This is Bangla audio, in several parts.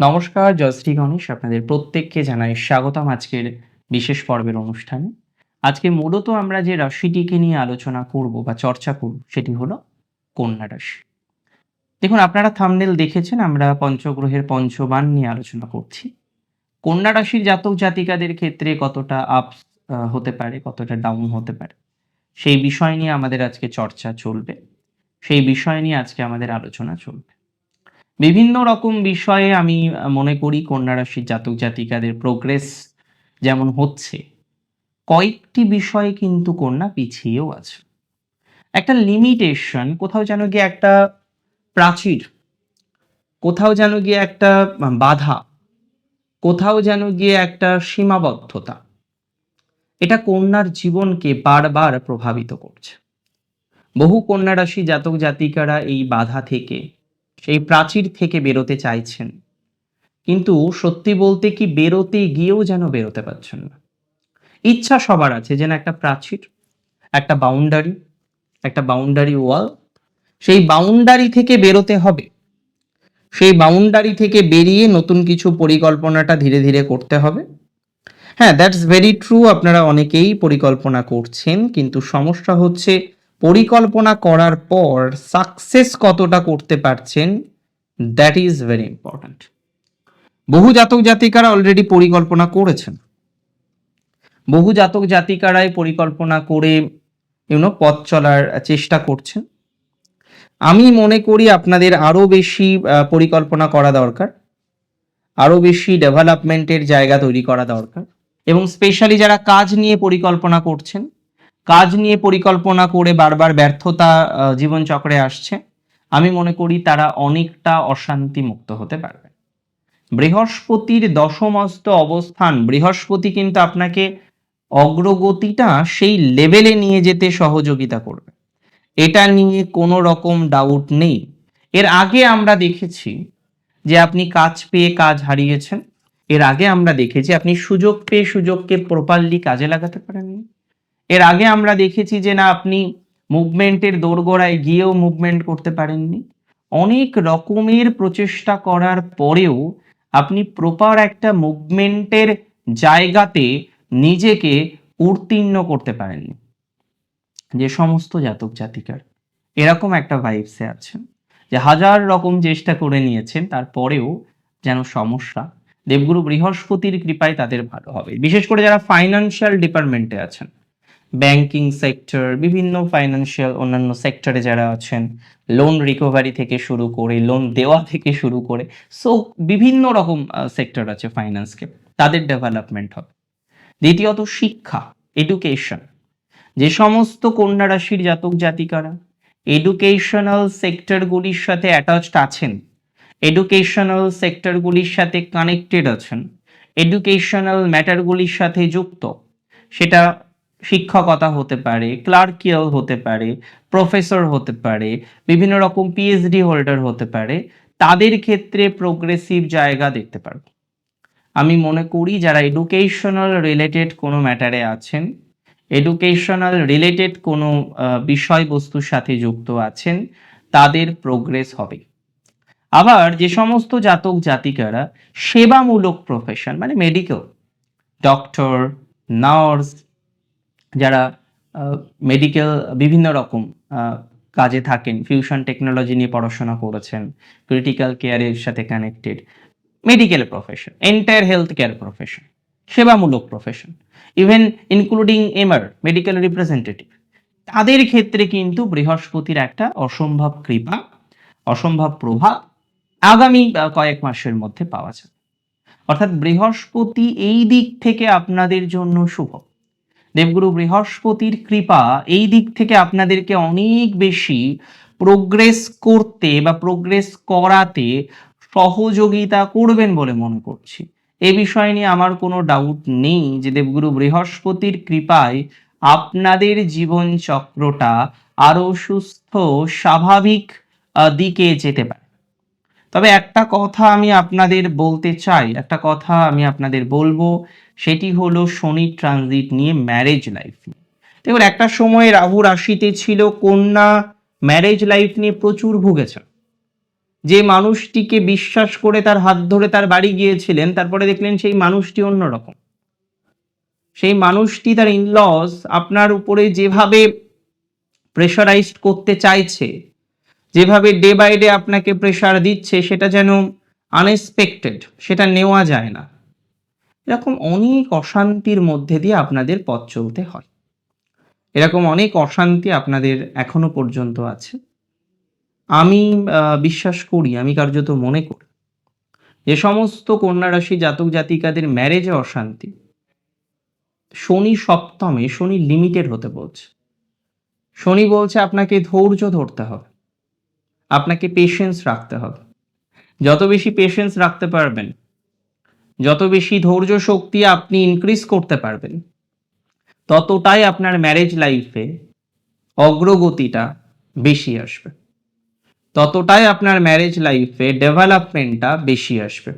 নমস্কার জয়শ্রী গণেশ। আপনাদের প্রত্যেককে জানাই স্বাগতম আজকের বিশেষ পর্বের অনুষ্ঠানে। আজকে মূলত আমরা যে রাশিটিকে নিয়ে আলোচনা করব বা চর্চা করব, সেটি হলো কন্যা রাশি। দেখুন, আপনারা থামনেল দেখেছেন, আমরা পঞ্চগ্রহের পঞ্চবান নিয়ে আলোচনা করছি। কন্যা রাশির জাতক জাতিকাদের ক্ষেত্রে কতটা আপ হতে পারে, কতটা ডাউন হতে পারে, সেই বিষয় নিয়ে আমাদের আজকে চর্চা চলবে। সেই বিষয় নিয়ে আজকে আমাদের আলোচনা চলবে। বিভিন্ন রকম বিষয়ে আমি মনে করি কন্যা রাশির জাতক জাতিকাদের প্রোগ্রেস যেমন হচ্ছে, কয়েকটি বিষয়ে কিন্তু কন্যা পিছিয়েও আছে। একটা লিমিটেশন কোথাও যেন গিয়ে একটা প্রাচীর, কোথাও যেন গিয়ে একটা বাধা, কোথাও যেন গিয়ে একটা সীমাবদ্ধতা, এটা কন্যার জীবনকে বারবার প্রভাবিত করছে। বহু কন্যা রাশি জাতক জাতিকারা এই বাধা থেকে সেই প্রাচীর থেকে বেরোতে চাইছেন। কিন্তু সত্যি বলতে কি বেরোতে গিয়েও যেন বেরোতে পারছেন না। ইচ্ছা সবার আছে যেন একটা প্রাচীর, একটা বাউন্ডারি একটা বাউন্ডারি ওয়াল সেই বাউন্ডারি থেকে বেরোতে হবে। সেই বাউন্ডারি থেকে বেরিয়ে নতুন কিছু পরিকল্পনাটা ধীরে ধীরে করতে হবে। হ্যাঁ দ্যাটস ভেরি ট্রু আপনারা অনেকেই পরিকল্পনা করছেন, কিন্তু সমস্যা হচ্ছে পরিকল্পনা করার পর সাকসেস কতটা করতে পারছেন? দ্যাট ইজ ভেরি ইম্পর্ট্যান্ট বহু জাতক জাতিকারা অলরেডি পরিকল্পনা করেছেন। বহু জাতক জাতিকারাই পরিকল্পনা করে ইউনো পথ চলার চেষ্টা করছেন। আমি মনে করি আপনাদের আরও বেশি পরিকল্পনা করা দরকার। আরও বেশি ডেভেলপমেন্টের জায়গা তৈরি করা দরকার। এবং স্পেশালি যারা কাজ নিয়ে পরিকল্পনা করছেন কাজ নিয়ে পরিকল্পনা করে বারবার ব্যর্থতা জীবনচক্রে আসছে, আমি মনে করি তারা অনেকটা অশান্তি মুক্ত হতে পারবে। বৃহস্পতির দশমস্ত অবস্থান, বৃহস্পতি কিন্তু আপনাকে অগ্রগতিটা সেই লেভেলে নিয়ে যেতে সহযোগিতা করবে। এটা নিয়ে কোনো রকম ডাউট নেই। এর আগে আমরা দেখেছি যে আপনি কাজ পেয়ে কাজ হারিয়েছেন। এর আগে আমরা দেখেছি আপনি সুযোগ পেয়ে সুযোগকে প্রপারলি কাজে লাগাতে পারেননি। এর আগে আমরা দেখেছি যে না, আপনি মুভমেন্টের দোরগোড়ায় গিয়েও মুভমেন্ট করতে পারেননি। অনেক রকমের প্রচেষ্টা করার পরেও আপনি প্রপার একটা মুভমেন্টের জায়গাতে নিজেকে উত্তীর্ণ করতে পারেননি। যে সমস্ত জাতক জাতিকার, এরকম একটা ভাইবসে আছেন, যে হাজার রকম চেষ্টা করে নিয়েছেন, তারপরেও যেন সমস্যা দেবগুরু বৃহস্পতির কৃপায় তাদের ভালো হবে। বিশেষ করে যারা ফাইন্যান্সিয়াল ডিপার্টমেন্টে আছেন ব্যাংকিং সেক্টর বিভিন্ন ফাইন্যান্সিয়াল অন্যান্য সেক্টরে যারা আছেন লোন রিকভারি থেকে শুরু করে লোন দেওয়া থেকে শুরু করে সো বিভিন্ন রকম সেক্টর আছে ফাইন্যান্সকে তাদের ডেভেলপমেন্ট হবে। দ্বিতীয়ত শিক্ষা এডুকেশন যে সমস্ত কন্যা রাশির জাতক জাতিকারা এডুকেশনাল সেক্টরগুলির সাথে অ্যাটাচড আছেন এডুকেশনাল সেক্টরগুলির সাথে কানেক্টেড আছেন এডুকেশনাল ম্যাটারগুলির সাথে যুক্ত, সেটা শিক্ষকতা হতে পারে, ক্লার্কিয়াল হতে পারে, প্রফেসর হতে পারে, বিভিন্ন রকম পিএইচডি হোল্ডার হতে পারে, তাদের ক্ষেত্রে প্রোগ্রেসিভ জায়গা দেখতে পারব। আমি মনে করি যারা এডুকেশনাল রিলেটেড কোনো ম্যাটারে আছেন এডুকেশনাল রিলেটেড কোনো বিষয়বস্তুর সাথে যুক্ত আছেন, তাদের প্রোগ্রেস হবে। আবার যে সমস্ত জাতক জাতিকারা সেবামূলক প্রফেশন মানে মেডিকেল ডক্টর নার্স যারা মেডিকেল বিভিন্ন রকম কাজে থাকেন ফিউশন টেকনোলজি নিয়ে পড়াশোনা করেছেন ক্রিটিক্যাল কেয়ারের সাথে connected medical profession entire health care profession সেবামূলক profession even including MR medical representative তাদের ক্ষেত্রে কিন্তু বৃহস্পতির একটা অসম্ভব কৃপা, অসম্ভব প্রভাব আগামী কয়েক মাসের মধ্যে পাওয়া যাবে। অর্থাৎ বৃহস্পতি এই দিক থেকে আপনাদের জন্য শুভ। দেবগুরু বৃহস্পতির কৃপা এই দিক থেকে আপনাদেরকে অনেক বেশি প্রোগ্রেস করতে বা প্রোগ্রেস করাতে সহযোগিতা করবেন বলে মনে করছি। এ বিষয় নিয়ে আমার কোনো ডাউট নেই যে দেবগুরু বৃহস্পতির কৃপায় আপনাদের জীবন চক্রটা আরও সুস্থ, স্বাভাবিক দিকে যেতে পারে। তবে একটা কথা আমি আপনাদের বলতে চাই, একটা কথা আমি আপনাদের বলব সেটি হলো শনি ট্রানজিট নিয়ে ম্যারেজ লাইফ নিয়ে। দেখুন, একটা সময় রাহু রাশিতে ছিল, কন্যা ম্যারেজ লাইফ নিয়ে প্রচুর ভুগেছে যে মানুষটিকে বিশ্বাস করে তার হাত ধরে তার বাড়ি গিয়েছিলেন, তারপরে দেখলেন সেই মানুষটি অন্যরকম। সেই মানুষটি, তার ইনলস আপনার উপরে যেভাবে প্রেশারাইজড করতে চাইছে, যেভাবে ডে বাই ডে আপনাকে প্রেশার দিচ্ছে, সেটা যেন আনএক্সপেক্টেড সেটা নেওয়া যায় না। এরকম অনেক অশান্তির মধ্যে দিয়ে আপনাদের পথ চলতে হয়। এরকম অনেক অশান্তি আপনাদের এখনও পর্যন্ত আছে। আমি বিশ্বাস করি, আমি কার্যত মনে করি, যে সমস্ত কন্যা রাশি জাতক জাতিকাদের ম্যারেজে অশান্তি, শনি সপ্তমে, শনি লিমিটেড হতে বলছে। শনি বলছে আপনাকে ধৈর্য ধরতে হবে, আপনাকে পেশেন্স রাখতে হবে। যত বেশি পেশেন্স রাখতে পারবেন যত বেশি ধৈর্য শক্তি আপনি ইনক্রিজ করতে পারবেন, ততটাই আপনার ম্যারেজ লাইফে অগ্রগতিটা বেশি আসবে। ততটাই আপনার ম্যারেজ লাইফে ডেভেলপমেন্টটা বেশি আসবে।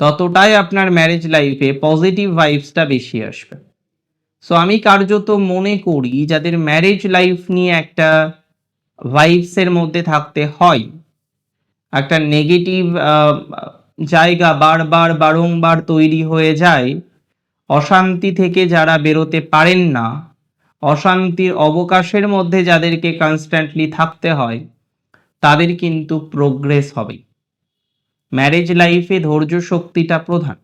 ততটাই আপনার ম্যারেজ লাইফে পজিটিভ ভাইবসটা বেশি আসবে। সো আমি কার্যত মনে করি যাদের ম্যারেজ লাইফ নিয়ে একটা ভাইবসের মধ্যে থাকতে হয়, একটা নেগেটিভ জায়গা বারবার বারংবার তৈরি হয়ে যায়। অশান্তি থেকে যারা বেরোতে পারেন না, অশান্তির অবকাশের মধ্যে যাদেরকে কনস্ট্যান্টলি থাকতে হয়, তাদের কিন্তু প্রোগ্রেস হবে। ম্যারেজ লাইফে ধৈর্য শক্তিটা প্রধান।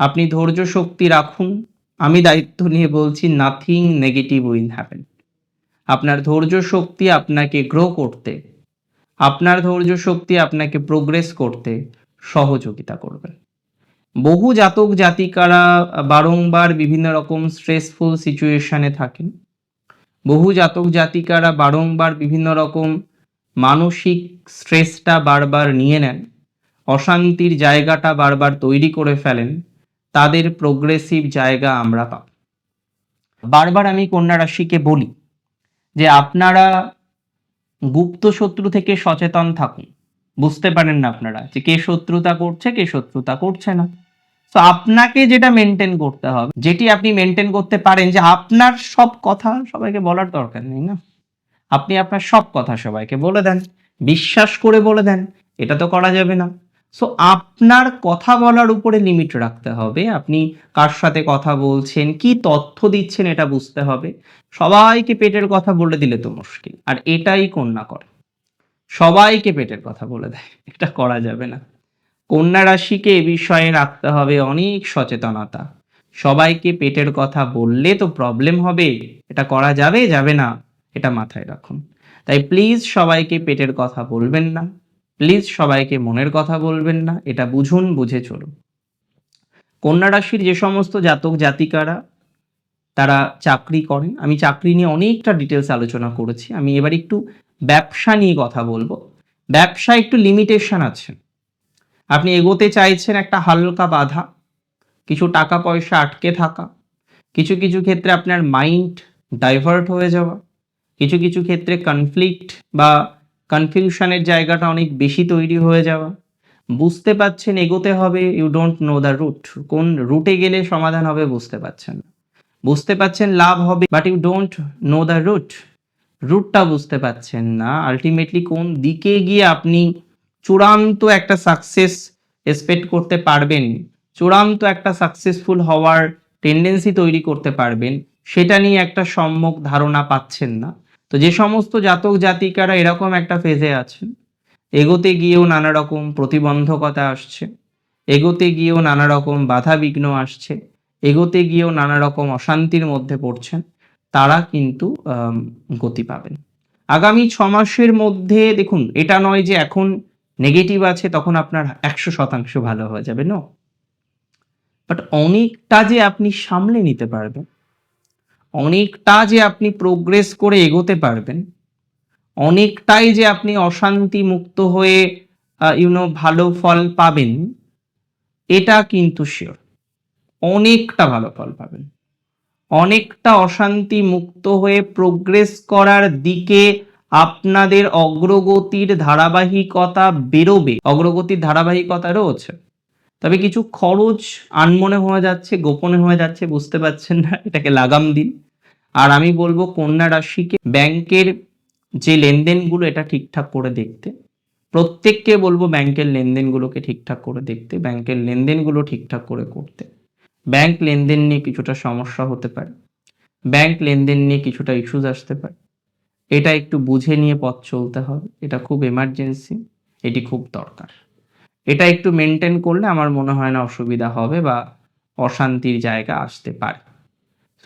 আপনি ধৈর্য শক্তি রাখুন। আমি দায়িত্ব নিয়ে বলছি নাথিং নেগেটিভ উইল হ্যাপেন আপনার ধৈর্য শক্তি আপনাকে গ্রো করতে, আপনার ধৈর্য শক্তি আপনাকে প্রোগ্রেস করতে সহযোগিতা করবে বহু জাতক জাতিকারা বারংবার বিভিন্ন রকম স্ট্রেসফুল সিচুয়েশনে থাকেন। বহু জাতক জাতিকারা বারংবার বিভিন্ন রকম মানসিক স্ট্রেসটা বারবার নিয়ে নেন, অশান্তির জায়গাটা বারবার তৈরি করে ফেলেন, তাদের প্রোগ্রেসিভ জায়গা আমরা পাব। বারবার আমি কন্যা রাশিকে বলি যে, আপনারা গুপ্ত শত্রু থেকে সচেতন থাকুন। বুঝতে পারেন না আপনারা যে কে শত্রুতা করছে, কে শত্রুতা করছে না। তো আপনাকে যেটা মেনটেন করতে হবে, যেটি আপনি মেনটেন করতে পারেন যে আপনার সব কথা সবাইকে বলার দরকার নেই না। আপনি আপনার সব কথা সবাইকে বলে দেন, বিশ্বাস করে বলে দেন, এটা তো করা যাবে না। সো আপনার কথা বলার উপরে লিমিট রাখতে হবে, আপনি কার সাথে কথা বলছেন, কি তথ্য দিচ্ছেন এটা বুঝতে হবে। সবাইকে পেটের কথা বলে দিলে তো মুশকিল, আর এটাই কন্যা করে। সবাইকে পেটের কথা বলে দেয়, এটা করা যাবে না। কন্যা রাশিকে এ বিষয়ে রাখতে হবে অনেক সচেতনতা। সবাইকে পেটের কথা বললে তো প্রবলেম হবে, এটা করা যাবে যাবে না, এটা মাথায় রাখুন। তাই প্লিজ সবাইকে পেটের কথা বলবেন না প্লিজ সবাইকে মনের কথা বলবেন না, এটা বুঝুন, বুঝে চলুন। কন্যা রাশির যে সমস্ত জাতক জাতিকারা, তারা চাকরি করেন। আমি চাকরি নিয়ে অনেকটা ডিটেলস আলোচনা করেছি, আমি এবার একটু ব্যবসা নিয়ে কথা বলব। ব্যবসা একটু লিমিটেশন আছে। আপনি এগোতে চাইছেন একটা হালকা বাধা, কিছু টাকা পয়সা আটকে থাকা, কিছু কিছু ক্ষেত্রে আপনার মাইন্ড ডাইভার্ট হয়ে যাওয়া, কিছু কিছু ক্ষেত্রে কনফ্লিক্ট বা কনফিউশনের জায়গাটা অনেক বেশি তৈরি হয়ে যাওয়া। বুঝতে পাচ্ছেন এগোতে হবে you don't know the route কোন রুটে গেলে সমাধান হবে বুঝতে পাচ্ছেন বুঝতে পাচ্ছেন লাভ হবে but you don't know the route রুটটা বুঝতে পাচ্ছেন না। আলটিমেটলি কোন দিকে গিয়ে আপনি চূড়ান্ত একটা সাকসেস এক্সপেক্ট করতে পারবেন, চূড়ান্ত একটা সাকসেসফুল হওয়ার টেন্ডেন্সি তৈরি করতে পারবেন, সেটা নিয়ে একটা সম্যক ধারণা পাচ্ছেন না। তো যে সমস্ত জাতক জাতিকারা এরকম একটা ফেজে আছেন, এগোতে গিয়েও নানা রকম প্রতিবন্ধকতা আসছে, এগোতে গিয়েও নানা রকম বাধা বিঘ্ন আসছে, এগোতে গিয়েও নানা রকম অশান্তির মধ্যে পড়ছেন তারা কিন্তু গতি পাবেন। আগামী ছ মাসের মধ্যে দেখুন, এটা নয় যে এখন নেগেটিভ আছে, তখন আপনার একশো শতাংশ ভালো হয়ে যাবে নো বাট অনেকটা যে আপনি সামলে নিতে পারবেন, অনেকটা যে আপনি প্রোগ্রেস করে এগোতে পারবেন, অনেকটাই যে আপনি অশান্তি মুক্ত হয়ে ইউনো ভালো ফল পাবেন, এটা কিন্তু শিওর অনেকটা ভালো ফল পাবেন। অনেকটা অশান্তি মুক্ত হয়ে প্রোগ্রেস করার দিকে আপনাদের অগ্রগতির ধারাবাহিকতা বেরোবে। অগ্রগতির ধারাবাহিকতা রয়েছে। তবে কিছু খরচ আনমনে হয়ে যাচ্ছে, গোপনে হয়ে যাচ্ছে, বুঝতে পারছেন না, এটাকে লাগাম দিন। আর আমি বলব কন্যা রাশিকে, ব্যাংকের যে লেনদেনগুলো, এটা ঠিকঠাক করে দেখতে। প্রত্যেককে বলব ব্যাংকের লেনদেনগুলোকে ঠিকঠাক করে দেখতে, ব্যাংকের লেনদেনগুলো ঠিকঠাক করে করতে। ব্যাংক লেনদেন নিয়ে কিছুটা সমস্যা হতে পারে। ব্যাংক লেনদেন নিয়ে কিছুটা ইস্যুজ আসতে পারে। এটা একটু বুঝে নিয়ে পথ চলতে হবে। এটা খুব এমার্জেন্সি এটি খুব দরকার। এটা একটু মেনটেন করলে আমার মনে হয় না অসুবিধা হবে বা অশান্তির জায়গা আসতে পারে।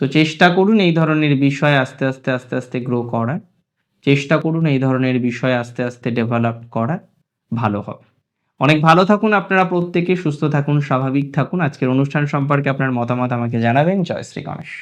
তো চেষ্টা করুন এই ধরনের বিষয় আস্তে আস্তে আস্তে আস্তে গ্রো করার। চেষ্টা করুন এই ধরনের বিষয় আস্তে আস্তে ডেভেলপ করার। ভালো হবে। অনেক ভালো থাকুন আপনারা প্রত্যেকে, সুস্থ থাকুন, স্বাভাবিক থাকুন। আজকের অনুষ্ঠান সম্পর্কে আপনার মতামত আমাকে জানাবেন। জয় শ্রী গণেশ।